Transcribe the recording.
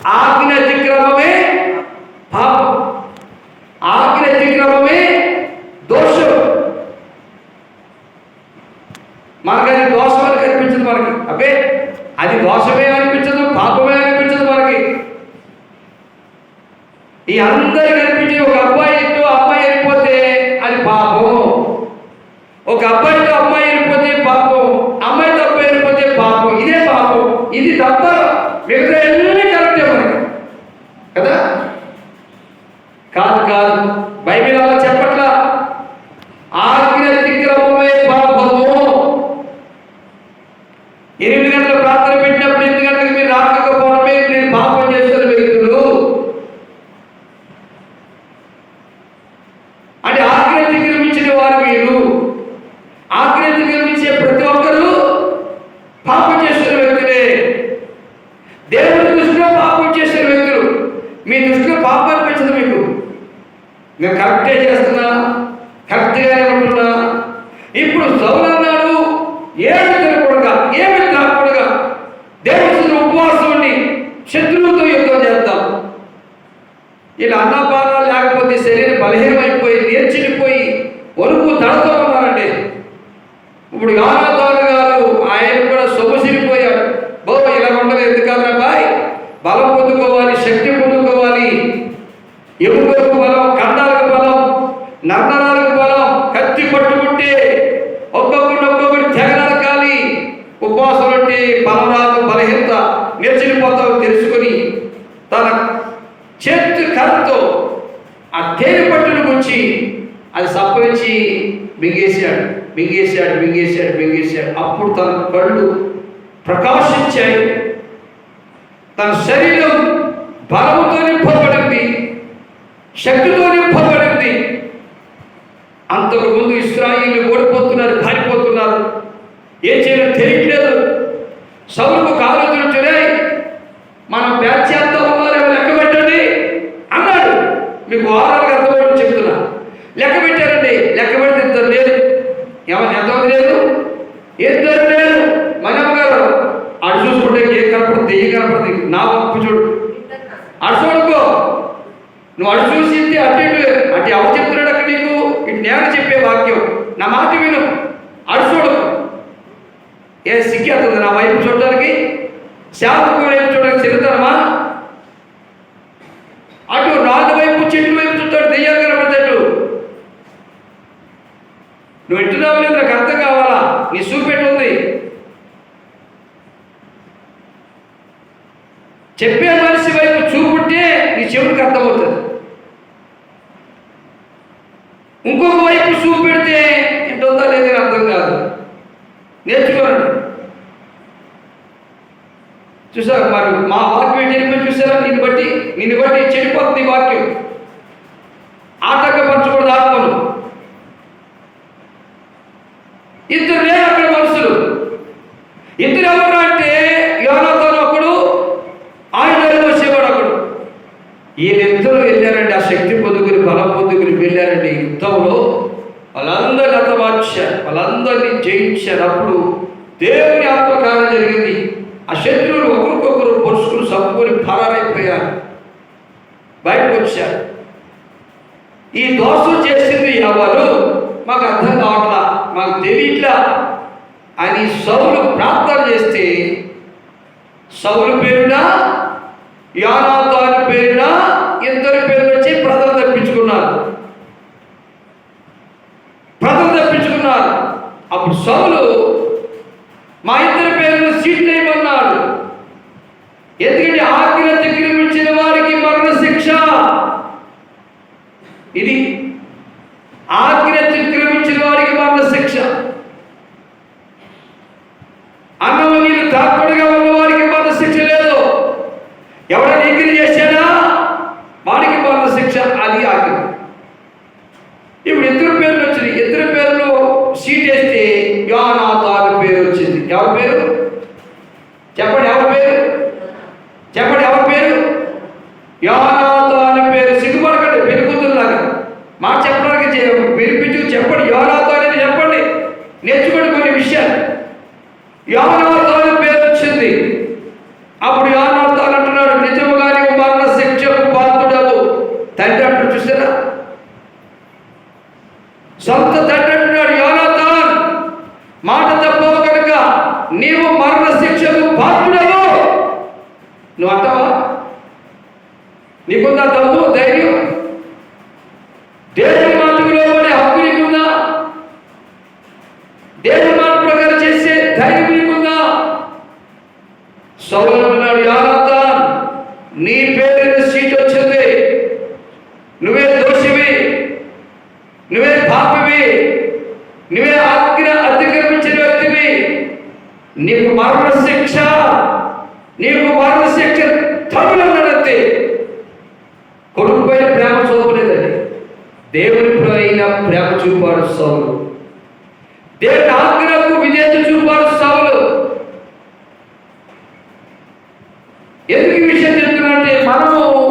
ఆజ్ఞ అతిక్రమమే పాపం. ఆజ్ఞ అతిక్రమమే దోషం. మనకు అది దోషం అని కనిపించదు మనకి. అబ్బే అది దోషమే అనిపించదు పాపమే అనిపించదు మనకి. ఈ అందరు కనిపించి ఒక అబ్బాయి అబ్బాయితో అమ్మాయి వెళ్ళిపోతే అది పాపం. ఒక అబ్బాయితో అమ్మాయి వెళ్ళిపోతే పాపం అమ్మాయితో అబ్బాయి వెళ్ళిపోతే పాపం ఇదే పాపం ఇది తప్ప మిగతా అన్నీ కరెక్టే మనకి కదా కాదు కాదు బైబిల్ అలా చెప్పట్లా ఆజ్ఞ అతిక్రమమే పాపము ఎనిమిది గంటల ప్రార్థన పెట్టినప్పుడు ఎనిమిది గంటలకు మీరు రాకపోవడమే నేను పాపం చేస్తున్న వ్యక్తులు అంటే ఆజ్ఞ అతిక్రమించిన వారు మీరు ఆజ్ఞ అతిక్రమించే ప్రతి ఒక్కరూ పాపం చేస్తున్న వ్యక్తులే దేవుని దృష్టిలో పాపం చేసిన వ్యక్తులు మీ దృష్టిలో పాపం అనిపించదు మీకు నేను కరెక్టే చేస్తున్నా? కరెక్ట్గానే ఉంటున్నా ఇప్పుడు సౌలు అన్నాడు ఏమి తినకూడగా ఏమి త్రాకూడగా దేవుడు ఉపవాసం ఉండి శత్రువుతో యుద్ధం చేద్దాం. ఇలా అన్నపానాలు లేకపోతే శరీరం బలహీనమైపోయి నేర్చిడిపోయి వరకు తడతో ఉన్నారండి. ఇప్పుడు యానాథాను గారు ఆయన కూడా సొమసిరిపోయాడు బాబు ఇలా ఉండదు ఎందుకన్నా బాయ్? బలం పొందుకోవాలి శక్తి పొందుకోవాలి. ఎముకలకు బలం కండాలకు నర్నరాలకు బలం కత్తి పట్టుకుంటే ఒక్కొక్కటి ఒక్కొక్కటి తెగనరకాలి ఉపవాసం అంటే బలం రాదు బలహీనత నేర్చిపోతావు తెలుసుకొని తన చేతి కర్రతో ఆ తేనె పట్టును గుంచి అది సంపరించి మింగేశాడు మింగేశాడు మింగేశాడు మింగేశాడు. అప్పుడు తన కళ్ళు ప్రకాశించాయి. తన శరీరం బలముతో నింపబడింది శక్తితో నింపబడింది అంతకు ముందు ఇస్రాయిల్ ఓడిపోతున్నారు పారిపోతున్నారు. ఏం చేయాలో తెలియట్లేదు. సౌలుకు కాలు చూడే మనం చేద్దాం ఉన్నారేమో లెక్క పెట్టండి అన్నాడు. మీకు వారాలకు అర్థమని చెప్తున్నా. లెక్క పెట్టారండి లెక్క పెడితే ఇద్దరు లేదు ఏమన్నా ఎంతమంది లేదు ఇద్దరు లేదు మనమ్మ గారు అటు చూసుకుంటే ఏ కనపడుతుంది దెయ్యం కనపడుతుంది? నా ఒప్పు చూడు. అటు చూడుకో నువ్వు అటు చూసింది అటు అటు ఎవరు చెప్తున్నాడు అక్కడ నీకు? ఇటు నేను చెప్పే వాక్యం. నా మాట విను. అటు చూడు. ఏ సిగ్గేస్తుంది నా వైపు చూడడానికి? శాపకు వైపు చూడడానికి చెల్లుతానమా అటు నాలుగు వైపు చెట్టు వైపు చూస్తాడు. దెయ్యాలు కనబడతాడు. నువ్వు ఎట్టున్నావు లేదు? నాకు అర్థం కావాలా? నీ చూపెట్టు ఉంది? చెప్పే మనిషి వైపు చూపుంటే నీ చెవుడికి అర్థమవుతుంది. ఇంకొక వైపు చూపెడితే ఇంటుందా లేదని అర్థం కాదు. నేర్చుకోరండి చూసారు మరి మా వాక్యం ఏంటి చూసారా? నిన్ను బట్టి నిన్ను బట్టి చెడిపోతుంది వాక్యం. ఆటంకపరచకూడదు ఆత్మను. ఇద్దరు లేరు అక్కడ మనుషులు. ఇద్దరు ఎవరు అంటే యోనాథాను ఒకడు ఆయన వచ్చేవాడు ఒకడు వీళ్ళిద్దరూ వెళ్ళారండి ఆ శక్తి పొందుకుని బలం పొందుకుని వెళ్ళారండి. యుద్ధంలో వాళ్ళందరినీ హతమార్చారు వాళ్ళందరినీ జయించారు అప్పుడు దేవుని ఆత్మకారం జరిగింది. ఆ శత్రువులు ఒకరికొకరు పొరుచుకుని సప్పుకొని ఫరారైపోయారు బయటకు వచ్చారు ఈ దోషం చేసింది ఎవరు? మాకు అర్థం కావట్లా మాకు తెలియట్లా అని సౌలు ప్రార్థన చేస్తే సౌలు పేరున? యానాథాని పేరున? ఇద్దరి పేరు అప్పుడు సౌలు మా ఇద్దరి పేరును సీట్లు వేయమన్నాడు ఎందుకంటే ఆజ్ఞ అతిక్రమించిన వారికి మరణ శిక్ష ఇది ఆజ్ఞ అతిక్రమించిన వారికి మరణ శిక్ష ఎవరి పేరు? చెప్పండి ఎవరి పేరు? చెప్పండి ఎవరి పేరు? యోనాతో అనే పేరు సిగ్గుపడకండి పెరుగుతున్నాగా మా చెప్పడానికి పిలిపించు చెప్పండి యోనాతో అనేది చెప్పండి. నేర్చుకోండి కొన్ని విషయాలు. యోనాతో అనే పేరు వచ్చింది. అప్పుడు యోనాతో అని అంటున్నాడు నిజము నిజముగానే మరణ శిక్ష పాత్రుడవు. తండ్రి అంటూ చూసారా? సొంత తండ్రి అంటున్నాడు యోనాతో మాట నీవు మరణ శిక్షకు పాత్రుడవు. నువ్వు అంటావా? నీకున్న దమ్ము ధైర్యం? దేవుని మాటకు లోబడే హక్కు నీకుందా? దేవుని మాట ప్రకారం చేసే ధైర్యం నీకుందా? సౌలన్నాడు యాగతాన్ నీ పేరు నీకు మరణ శిక్ష నీకు మరణ శిక్ష తగులన్నదంతే కొడుకు ప్రేమ చూపలేదండి దేవుని పైన ప్రేమ చూపాడు సౌలు. దేవుని ఆగ్రహకు విధేయత చూపాడు సౌలు. ఎందుకు ఈ విషయం చెప్తున్నా అంటే మనము